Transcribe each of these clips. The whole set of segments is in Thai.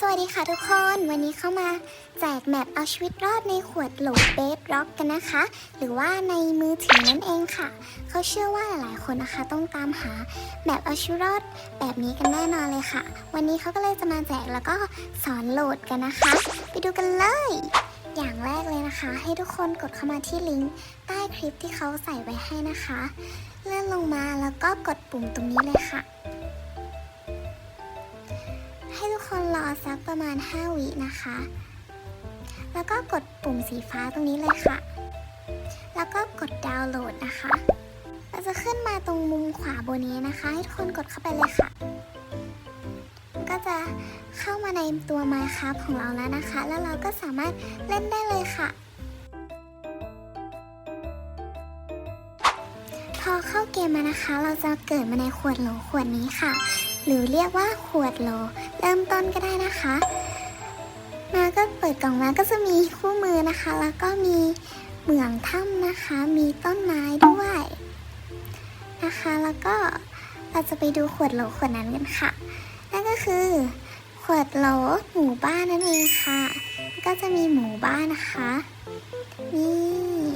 สวัสดีค่ะทุกคนวันนี้เข้ามาแจกแมปเอาชีวิตรอดในขวดโหลเบฟร็อกกันนะคะ หรือว่าในมือถือนั่นเองค่ะ เขาเชื่อว่าหลายๆคนนะคะ ต้องตามหาแมปเอาชีวิตรอดแบบนี้กันแน่นอนเลยค่ะ วันนี้เขาก็เลยจะมาแจกแล้วก็สอนโหลดกันนะคะ ไปดูกันเลย อย่างแรกเลยนะคะ ให้ทุกคนกดเข้ามาที่ลิงก์ใต้คลิปที่เขาใส่ไว้ให้นะคะ เลื่อนลงมาแล้วก็กดปุ่มตรงนี้เลยค่ะ ให้ทุกคนรอสักประมาณ 5 วินะคะ แล้วก็กดปุ่มสีฟ้าตรงนี้เลยค่ะ แล้วก็กดดาวน์โหลดนะคะเราจะขึ้นมาตรงมุมขวาบนนี้นะคะ ให้ทุกคนกดเข้าไปเลยค่ะ ก็จะเข้ามาในตัว Minecraft ของเราแล้วนะคะ แล้วเราก็สามารถเล่นได้เลยค่ะพอเข้าเกมมานะคะ เราจะเกิดมาในขวดโหลขวดนี้ค่ะ หรือเรียกว่าขวดโหลเริ่มต้นก็ได้นะคะมาก็เปิดกล่องมาก็จะมีคู่มือนะคะ แล้วก็มีเหมืองถ้ำนะคะ มีต้นไม้ด้วยนะคะ แล้วก็เราจะไปดูขวดโหลขวดนั้นกันค่ะ นั่นก็คือขวดโหลหมู่บ้านนั่นเองค่ะ ก็จะมีหมู่บ้านนะคะ นี่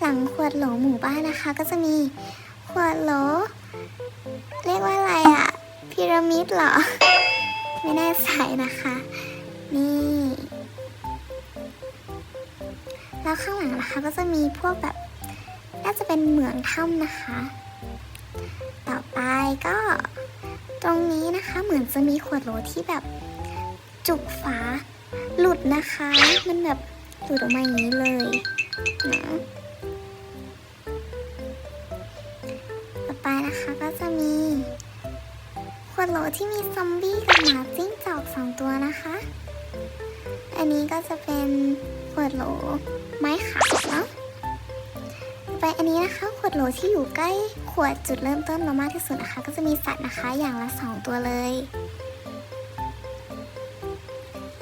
หลังขวดโหลหมู่บ้านนะคะ ก็จะมี วดโหลเรียกว่าอะไรอะพีระมิดเหรอ ไม่แน่ใจนะคะ นี่ แล้วข้างหลังนะคะก็จะมีพวกแบบ น่าจะเป็นเหมืองถ้ำนะคะ ต่อไปก็ ตรงนี้นะคะเหมือนจะมีขวดโหลที่แบบจุกฝาหลุดนะคะ มันแบบหลุดออกมาอย่างนี้เลยนะ โหลที่มีซอมบี้กับหมาจิ้งจอกสองตัวนะคะ อันนี้ก็จะเป็นขวดโหลไม้ขาวเนาะไปอันนี้นะคะขวดโหลที่อยู่ใกล้ขวดจุดเริ่มต้นเรามากที่สุดนะคะ ก็จะมีสัตว์นะคะอย่างละสองตัวเลย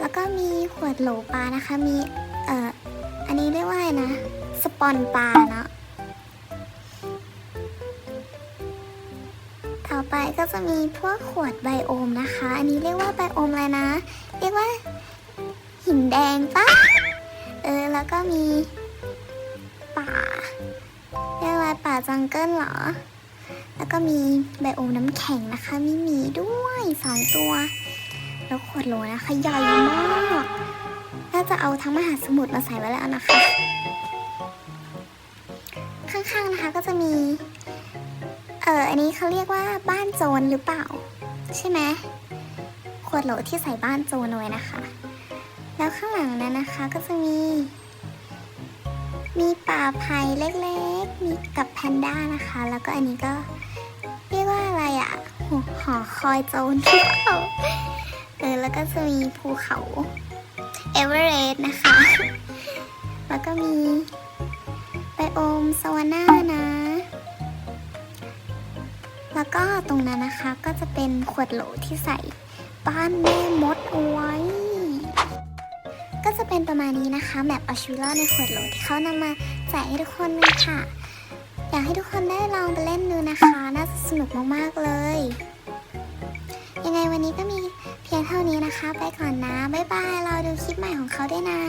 แล้วก็มีขวดโหลปลานะคะมีเอ่ออันนี้เรียกว่าอะไรนะ สปอนปลาเนาะ ไปก็จะมีพวกขวดไบโอมนะคะ อันนี้เรียกว่าไบโอมอะไรนะ เรียกว่าหินแดงปะเออ แล้วก็มีป่า เรียกว่าป่าจังเกิลเหรอ แล้วก็มีไบโอมน้ำแข็งนะคะ มีหมีด้วยสองตัว แล้วขวดโหลนะคะใหญ่มากน่าจะเอาทั้งมหาสมุทรมาใส่ไว้แล้วนะคะ ข้างๆนะคะก็จะมี เอออันนี้เขาเรียกว่าบ้านโจรหรือเปล่า ใช่ไหมขวดโหลที่ใส่บ้านโจรเอาไว้นะคะ แล้วข้างหลังนั้นนะคะก็จะมี มีป่าไผ่เล็กๆ มีกับแพนด้านะคะ แล้วก็อันนี้ก็เรียกว่าอะไรอะ่ะหอหอคอยโจรเออแล้วก็จะมีภูเขาเอเวอเรสต์นะคะ แล้วก็มีไบโอมสวาน่านะ ก็ตรงนั้นนะคะก็จะเป็นขวดโหลที่ใส่บ้านแม่มดเอาไว้ ก็จะเป็นประมาณนี้นะคะแมปเอาชีวิตรอดในขวดโหลที่เขานำมาแจกให้ทุกคนเลยค่ะ อยากให้ทุกคนได้ลองไปเล่นดูนะคะ น่าจะสนุกมากๆเลย ยังไงวันนี้ก็มีเพียงเท่านี้นะคะ ไปก่อนนะ บ๊ายบาย เราดูคลิปใหม่ของเขาด้วยนะ